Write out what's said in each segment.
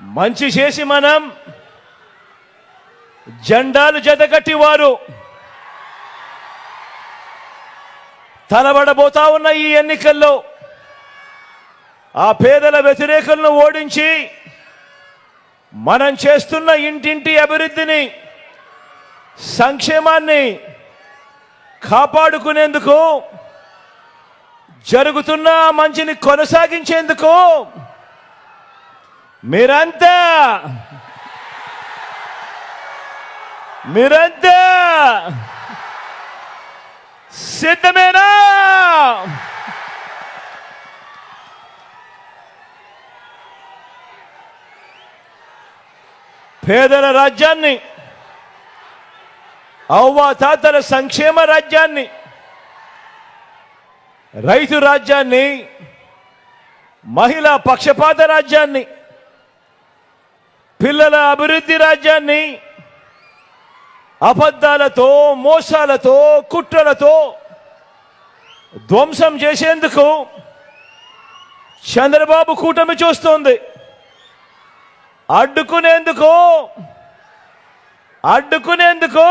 మంచి చేసి మనం జెండాలు జతగట్టి వారు తలబడబోతా ఉన్న ఈ ఎన్నికల్లో ఆ పేదల వ్యతిరేకులను ఓడించి మనం చేస్తున్న ఇంటింటి అభివృద్ధిని సంక్షేమాన్ని కాపాడుకునేందుకు జరుగుతున్న మంచిని కొనసాగించేందుకు మీరంతా! మీరంతా! సిద్ధమేనా? పేదల రాజ్యాన్ని అవ్వా తాతల సంక్షేమ రాజ్యాన్ని రైతు రాజ్యాన్ని మహిళా పక్షపాత రాజ్యాన్ని పిల్లల అభివృద్ధి రాజ్యాన్ని అబద్ధాలతో మోసాలతో కుట్రలతో ధ్వంసం చేసేందుకు చంద్రబాబు కూటమి చూస్తోంది. అడ్డుకునేందుకు అడ్డుకునేందుకు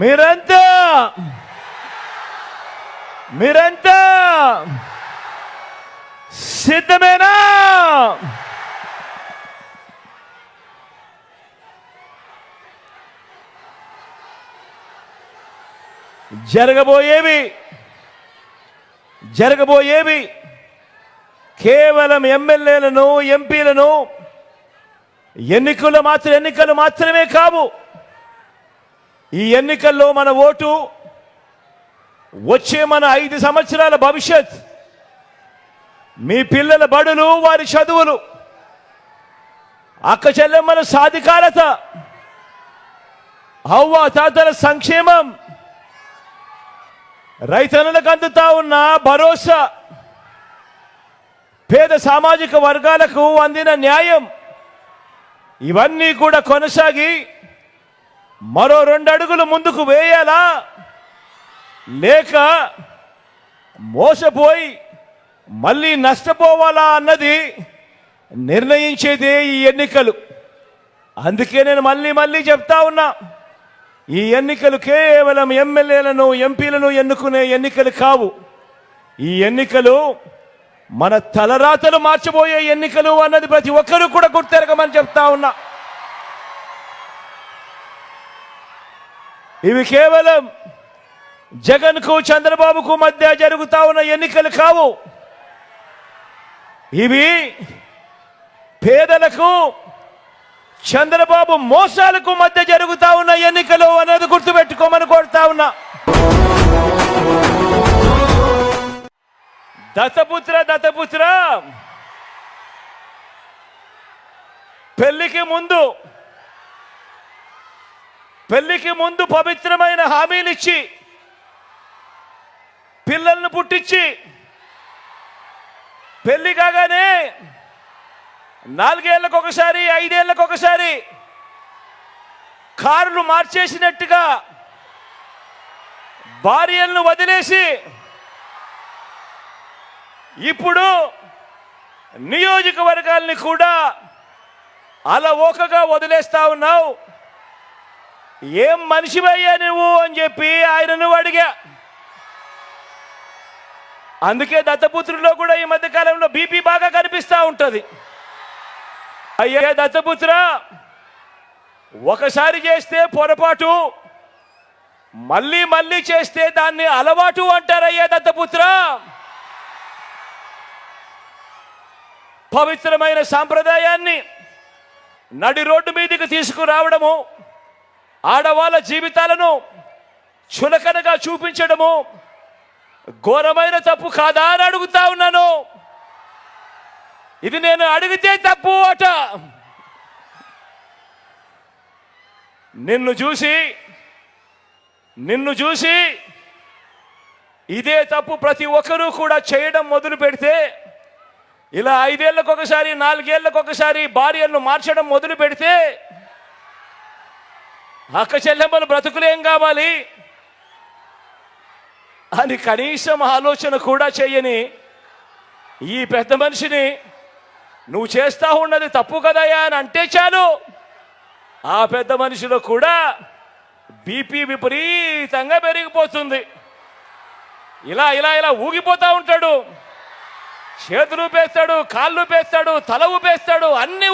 మీరంతా మీరంతా సిద్ధమేనా? జరగబోయేవి. జరగబోయేవి. కేవలం ఎమ్మెల్యేలను ఎంపీలను ఎన్నికలు మాత్రం ఎన్నికలు మాత్రమే కావు. ఈ ఎన్నికల్లో మన ఓటు వచ్చే మన ఐదు సంవత్సరాల భవిష్యత్. మీ పిల్లల బడులు వారి చదువులు. అక్క చెల్లెమ్మల సాధికారత. అవ్వ తాతల సంక్షేమం. రైతన్నులకు అందుతా ఉన్న భరోసా. పేద సామాజిక వర్గాలకు అందిన న్యాయం. ఇవన్నీ కూడా కొనసాగి మరో రెండు అడుగులు ముందుకు వేయాలా? లేక మోసపోయి మళ్ళీ నష్టపోవాలా అన్నది నిర్ణయించేదే ఈ ఎన్నికలు. అందుకే నేను మళ్ళీ మళ్ళీ చెప్తా ఉన్నా. ఈ ఎన్నికలు కేవలం ఎమ్మెల్యేలను ఎంపీలను ఎన్నుకునే ఎన్నికలు కావు. ఈ ఎన్నికలు మన తలరాతలు మార్చబోయే ఎన్నికలు అన్నది ప్రతి ఒక్కరూ కూడా గుర్తెరగమని చెప్తా ఉన్నా. ఇవి కేవలం జగన్కు చంద్రబాబుకు మధ్య జరుగుతా ఉన్న ఎన్నికలు కావు. ఇవి పేదలకు చంద్రబాబు మోసాలకు మధ్య జరుగుతా ఉన్న ఎన్నికలు అనేది గుర్తుపెట్టుకోమని కోరుతా ఉన్నా. దత్తపుత్ర దత్తపుత్ర. పెళ్ళికి ముందు పెళ్ళికి ముందు పవిత్రమైన హామీనిచ్చి పిల్లల్ని పుట్టించి పెళ్ళి కాగానే నాలుగేళ్ళకు ఒకసారి ఐదేళ్ళకు ఒకసారి కారులు మార్చేసినట్టుగా భార్యలను వదిలేసి ఇప్పుడు నియోజకవర్గాల్ని కూడా అలవోకగా వదిలేస్తా ఉన్నావు. ఏం మనిషివయ్యా నువ్వు అని చెప్పి ఆయనను అడిగా. అందుకే దత్తపుత్రుల్లో కూడా ఈ మధ్యకాలంలో బీపీ బాగా కనిపిస్తూ ఉంటుంది. అయ్యే దత్తపుత్ర ఒకసారి చేస్తే పొరపాటు మళ్ళీ మళ్ళీ చేస్తే దాన్ని అలవాటు అంటారయ్యే దత్తపుత్ర. పవిత్రమైన సాంప్రదాయాన్ని నడి రోడ్డు మీదకి తీసుకురావడము ఆడవాళ్ళ జీవితాలను చులకనగా చూపించడము ఘోరమైన తప్పు కాదా అని అడుగుతా ఉన్నాను. ఇది నేను అడిగితే తప్పు అట. నిన్ను చూసి నిన్ను చూసి ఇదే తప్పు ప్రతి ఒక్కరూ కూడా చేయడం మొదలు పెడితే ఇలా ఐదేళ్ళకు ఒకసారి నాలుగేళ్ళకు ఒకసారి భార్యలను మార్చడం మొదలు పెడితే అక్క చెల్లెమ్మలు బ్రతుకులేం కావాలి? అని కనీసం ఆలోచన కూడా చేయని ఈ పెద్ద మనిషిని నువ్వు చేస్తా ఉన్నది తప్పు కదయ్యా అని అంటే చాలు. ఆ పెద్ద మనిషిలో కూడా బీపీ విపరీతంగా పెరిగిపోతుంది. ఇలా ఇలా ఇలా ఊగిపోతా ఉంటాడు. చేతులు ఊపేస్తాడు కాళ్ళు ఊపేస్తాడు తల ఊపేస్తాడు అన్ని